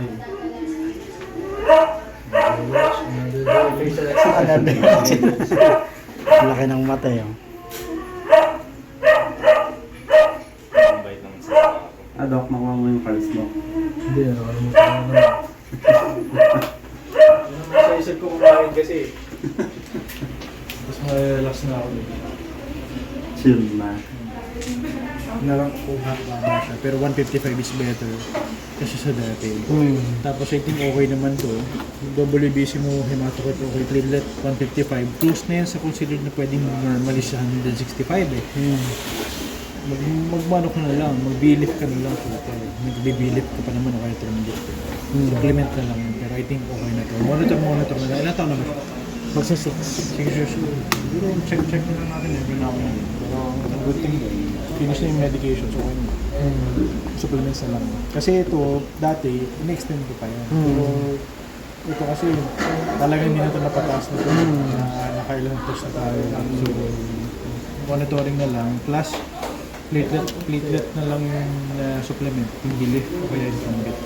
day. Laki ng mata yun. Ang sa ako. Ah, Doc, makuha mo yung cards mo. Hindi, nakalimutan ko na. Yun ang sa isip ko kumain kasi. Tapos ma-relax na ako. Chill na. Nalang ko na siya. Pero 155 is better kasi sa dati. Hmm. Tapos I think okay naman to. WBC mo, hematocrit okay, platelet 155. Close na yan sa considered na pwedeng normally sa 165 eh. Hmm. Mag, magmano ka na lang, mag-bilip ka na lang. Nag-bilip ka pa naman o kaya trendit ka. Supplement na lang. yun. Pero I think okay na to. Monitor, monitor na lang. Ilan taon naman? Magsa six. Sige, sure, sure. Siguro check, check na lang natin every now and then. Pero good thing, finish na yung medication. So. Hmm. Supplements na lang. Kasi ito, dati, in-extend ko pa yan. Hmm. Pero ito kasi, talaga hindi na ito napataas na ito. Na, nakailang test na tayo. So, monitoring na lang. Plus, platelet, platelet na lang yung uh, supplement. Yung bili o kaya yung transit.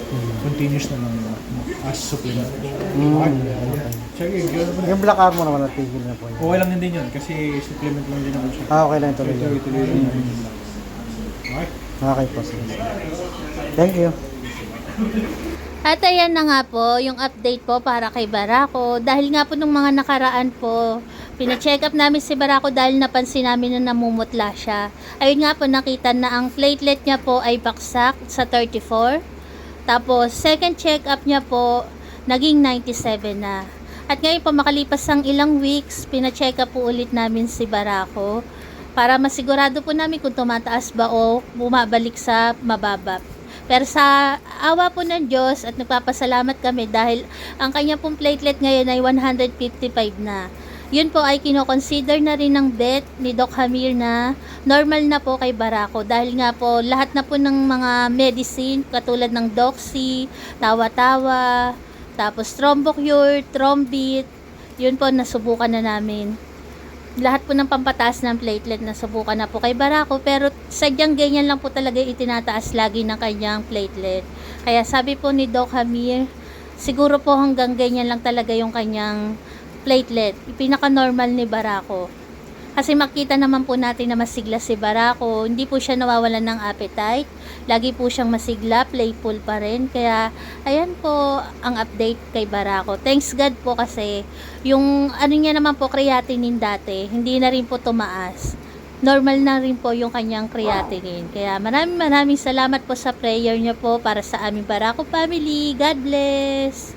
Continuous na lang yun, as supplement. Okay. Sige, gano'n Yung black armor naman natigil na po yun. Okay lang din yun kasi supplement lang din naman siya. Ah, okay lang ito. Ito, ito, ito, ito. Okay. Okay po, sige. Thank you. At ayan na nga po, yung update po para kay Barako. Dahil nga po nung mga nakaraan po, pina-check up namin si Barako dahil napansin namin na namumutla siya. Ayun nga po, nakita na ang platelet niya po ay baksak sa 34. Tapos, second check up niya po, naging 97 na. At ngayon po, makalipas ang ilang weeks, pina-check up po ulit namin si Barako para masigurado po namin kung tumataas ba o bumabalik sa mababa. Pero sa awa po ng Diyos at nagpapasalamat kami dahil ang kanya pong platelet ngayon ay 155 na. Yun po ay kinoconsider na rin ng vet ni Doc Hamir na normal na po kay Barako dahil nga po lahat na po ng mga medicine katulad ng Doxy, Tawa-Tawa, tapos Thrombocure, Thrombit, yun po nasubukan na namin lahat po ng pampataas ng platelet na subukan na po kay Barako pero sadyang ganyan lang po talaga itinataas lagi ng kanyang platelet. Kaya sabi po ni Doc Hamir, siguro po hanggang ganyan lang talaga yung kanyang platelet. Pinaka-normal ni Barako. Kasi makita naman po natin na masigla si Barako. Hindi po siya nawawalan ng appetite. Lagi po siyang masigla, playful pa rin. Kaya, ayan po ang update kay Barako. Thanks God po kasi yung ano niya naman po creatinine dati, hindi na rin po tumaas. Normal na rin po yung kanyang creatinine. Kaya maraming maraming salamat po sa prayer niyo po para sa aming Barako family. God bless!